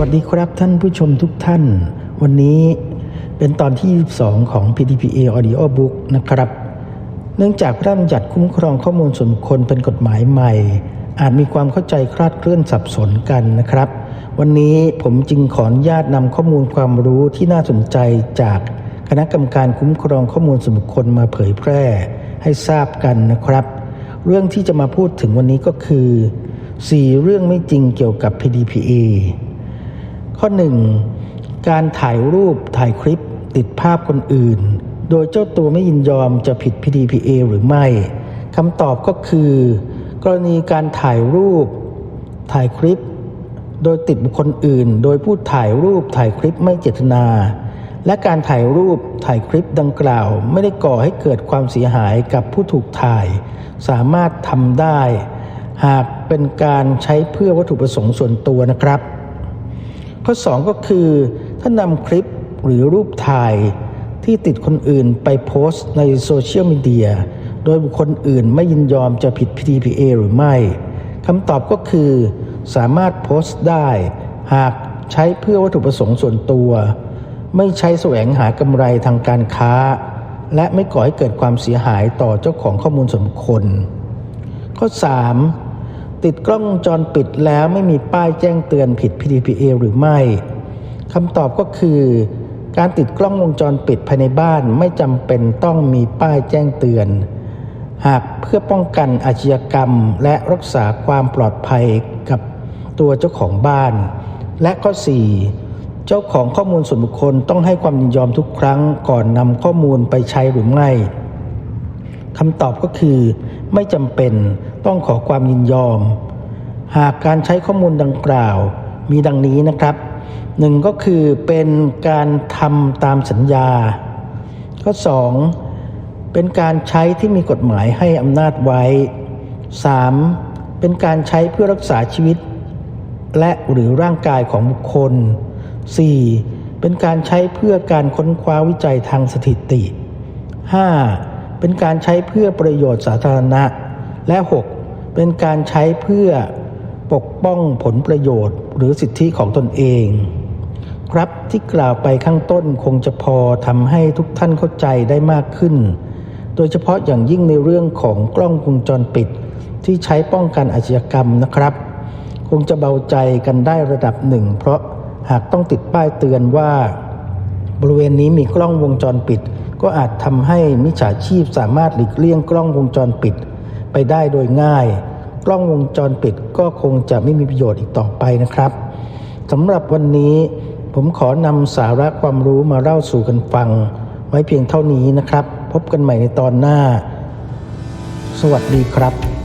วัสดีครับท่านผู้ชมทุกท่าน วันนี้เป็นตอนที่ 22 ของ PDPA Audio Book นะครับ เนื่องจากพระราชบัญญัติคุ้มครองข้อมูลส่วนบุคคลเป็นกฎหมายใหม่ อาจมีความเข้าใจคลาดเคลื่อนสับสนกันนะครับ วันนี้ผมจึงขออนุญาตนำข้อมูลความรู้ที่น่าสนใจจากคณะกรรมการคุ้มครองข้อมูลส่วนบุคคลมาเผยแพร่ให้ทราบกันนะครับ เรื่องที่จะมาพูดถึงวันนี้ก็คือ 4 เรื่องไม่จริงเกี่ยวกับ PDPA ข้อ 1. การถ่ายรูปถ่ายคลิปติดภาพคนอื่น โดยเจ้าตัวไม่ยินยอมจะผิด PDPA หรือไม่คำตอบก็คือ กรณีการถ่ายรูป ถ่ายคลิป โดยติดบุคคลอื่น โดยผู้ถ่ายรูปถ่ายคลิปไม่เจตนา และการถ่ายรูปถ่ายคลิปดังกล่าว ไม่ได้ก่อให้เกิดความเสียหายกับผู้ถูกถ่าย สามารถทำได้ หากเป็นการใช้เพื่อวัตถุประสงค์ส่วนตัวนะครับ ข้อ 2 ก็คือ ถ้านำคลิปหรือรูปถ่ายที่ติดคนอื่นไปโพสต์ในโซเชียลมีเดียโดยบุคคลอื่นไม่ยินยอมจะผิด PDPA หรือไม่คำตอบก็คือ สามารถโพสต์ได้ หากใช้เพื่อวัตถุประสงค์ส่วนตัว ไม่ใช้แสวงหากำไรทางการค้า และไม่ก่อให้เกิดความเสียหายต่อเจ้าของข้อมูลส่วนบุคคล ข้อ 3. ติดกล้องวงจรปิดแล้วไม่มีป้ายแจ้งเตือนผิด PDPA หรือไม่คำตอบก็คือ การติดกล้องวงจรปิดภายในบ้านไม่จำเป็นต้องมีป้ายแจ้งเตือน หากเพื่อป้องกันอาชญากรรม และรักษาความปลอดภัยกับตัวเจ้าของบ้าน และข้อ 4. เจ้าของข้อมูลส่วนบุคคลต้องให้ความยินยอมทุกครั้งก่อนนำข้อมูลไปใช้หรือไม่ คำตอบก็คือ ไม่จำเป็นต้องขอความยินยอม หากการใช้ข้อมูลดังกล่าวมีดังนี้นะครับหนึ่งก็คือเป็นการทำตามสัญญา ข้อ 2. เป็นการใช้ที่มีกฎหมายให้อำนาจไว้ 3. เป็นการใช้เพื่อรักษาชีวิต และหรือร่างกายของบุคคล 4. เป็นการใช้เพื่อการค้นคว้าวิจัยทางสถิติ 5. เป็นการใช้เพื่อประโยชน์สาธารณะ และ 6. เป็นการใช้เพื่อปกป้องผลประโยชน์ หรือสิทธิของตนเอง ครับที่กล่าวไปข้างต้นคงจะพอทำให้ทุกท่านเข้าใจได้มากขึ้น โดยเฉพาะอย่างยิ่งในเรื่องของกล้องวงจรปิด ที่ใช้ป้องกันอาชญากรรมนะครับ คงจะเบาใจกันได้ระดับหนึ่ง เพราะหากต้องติดป้ายเตือนว่า บริเวณนี้มีกล้องวงจรปิด ก็อาจทำให้มิจฉาชีพสามารถหลีกเลี่ยงกล้องวงจรปิดไปได้โดยง่าย กล้องวงจรปิดก็คงจะไม่มีประโยชน์อีกต่อไปนะครับสำหรับวันนี้ผมขอนำสาระความรู้มาเล่าสู่กันฟัง ไว้เพียงเท่านี้นะครับ พบกันใหม่ในตอนหน้า สวัสดีครับ